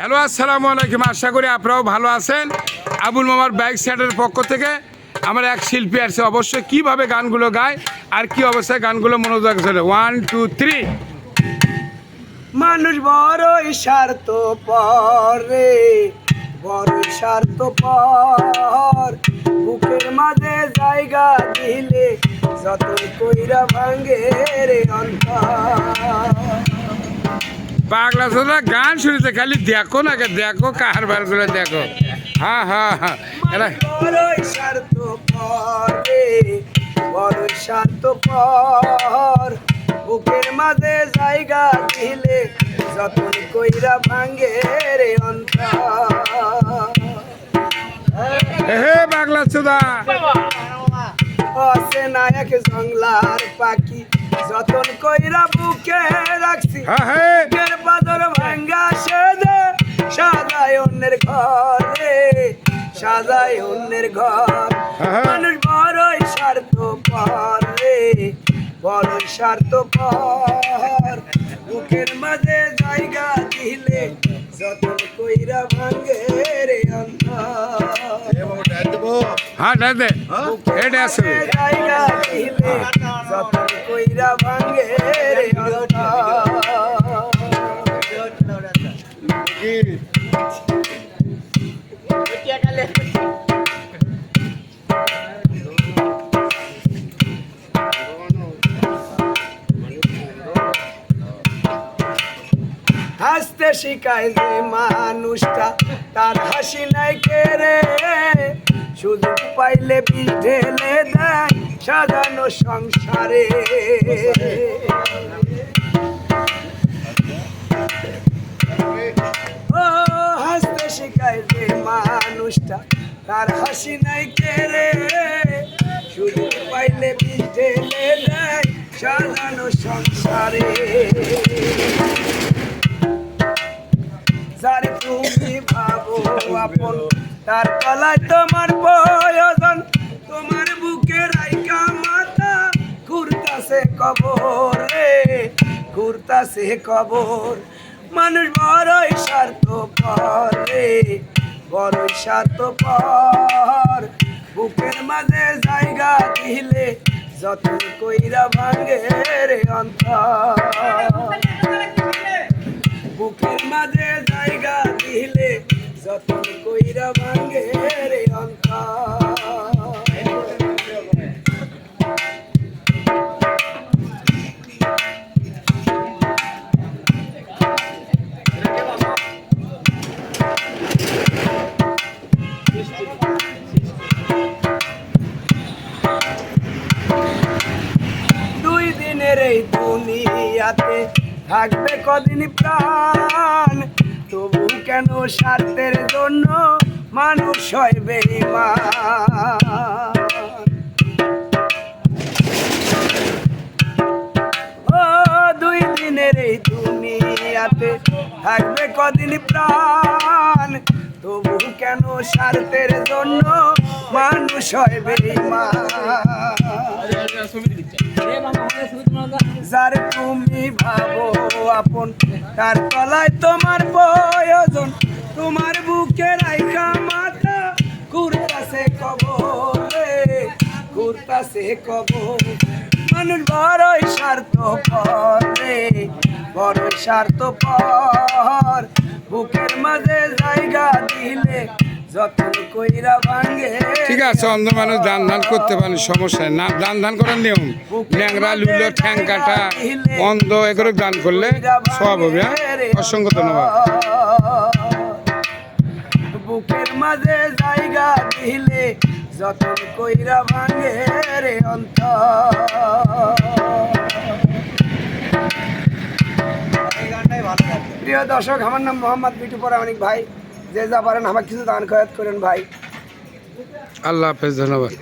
Hello, আসসালামু আলাইকুম। আশা করি আপনারাও ভালো আছেন। আবুল মামার বাইক সেটের পক্ষ থেকে আমার এক শিল্পী আছে অবশ্যই কীভাবে গানগুলো গায় আর কি অবস্থায় গানগুলো মনোযোগ ছিল ওয়ান টু থ্রি মানুষ বড়ই স্বার্থ পরে বড়ই স্বার্থ পর বুকের মাঝে জায়গা দিলে যত কইরা ভাঙ্গে রে অন্তর। পাগলা সোদা গান শুনতে খালি দেখো না কে? দেখো কাহার বারগুলো দেখো হ্যাঁ হ্যাঁ হ্যাঁ বুকের মাঝে জায়গা দিলে যত কইরা ভাঙ্গে রে হে পাগলা সোদা আছে নায়ক জংলার পাখি যতন কইরা বুকে রাখছি হ্যাঁ হ্যাঁ। বুকের পাদর ভাঙ্গা সেদে সাজায় অন্যের ঘরে সাজায় অন্যের ঘর। হ্যাঁ। মানুষ বড়ই স্বার্থ পর রে বড়ই স্বার্থ পর বুকের মাঝে জায়গা দিলে যতন কইরা ভাঙ্গে রে অন্তর হ্যাঁ দে। দে এটা আছে। জায়গা দিলে যতন কইরা ভাঙ্গে রে হাসতে শিখায় মানুষটা, তার হাসি নাই কেড়ে সুযোগ পাইলে বিষ ঢেলে দেয় সাজানো সংসারে। ও, হাসতে শিখায় মানুষটা, তার হাসি নাই কেড়ে সুযোগ পাইলে বিষ ঢেলে দেয় সাজানো সংসারে। তুমি ভাবো আপন। তার তলায় তোমার প্রয়োজন, তোমার বুকে রাইকা মাথা। ঘুরতাছে কবর রে ঘুরতাছে কবর। মানুষ বড়ই স্বার্থ পর বড়ই স্বার্থ পর বুকের মাঝে জায়গা দিলে যতন কইরা ভাঙ্গে রে অন্তর। বুকের মাঝে জায়গা দিলে যতন কইরা ভাঙ্গে রে দুই দিনের এই দুনিয়াতে থাকবে কদিন প্রাণ? তবু কেন স্বার্থের জন্য মানুষ হয় বেঈমান ও, দুই দিনের এই দুনিয়াতে থাকবে কদিন প্রাণ? তবু কেন স্বার্থের জন্য মানুষ হয় বেঈমান? যার তুমি ভাবো আপন, তার তলায় তোমার প্রয়োজন, তোমার বুকে রাইকা মাথা, ঘুরতাছে কবর রে ঘুরতাছে কবর। মানুষ বড়ই স্বার্থ পর বড়ই স্বার্থ পর বুকের মাঝে জায়গা ঠিক আছে অন্ধ মানুষ দান ধান করতে পারেন সমস্যা না দান ধান করার নিয়ম। ন্যাংরা লুলো ঠ্যাং কাটা অন্ধ এগুলো দান করলে সব হবে হ্যাঁ? অসংখ্য ধন্যবাদ। বুকের মাঝে জায়গা দিলে যতন কইরা ভাঙে রে অন্তর। প্রিয় দর্শক আমার নাম মোহাম্মদ বিটু পরামানিক ভাই। যে যা পারেন আমার কিছু দান খয়াত করেন ভাই। আল্লাহ হাফেজ ধন্যবাদ।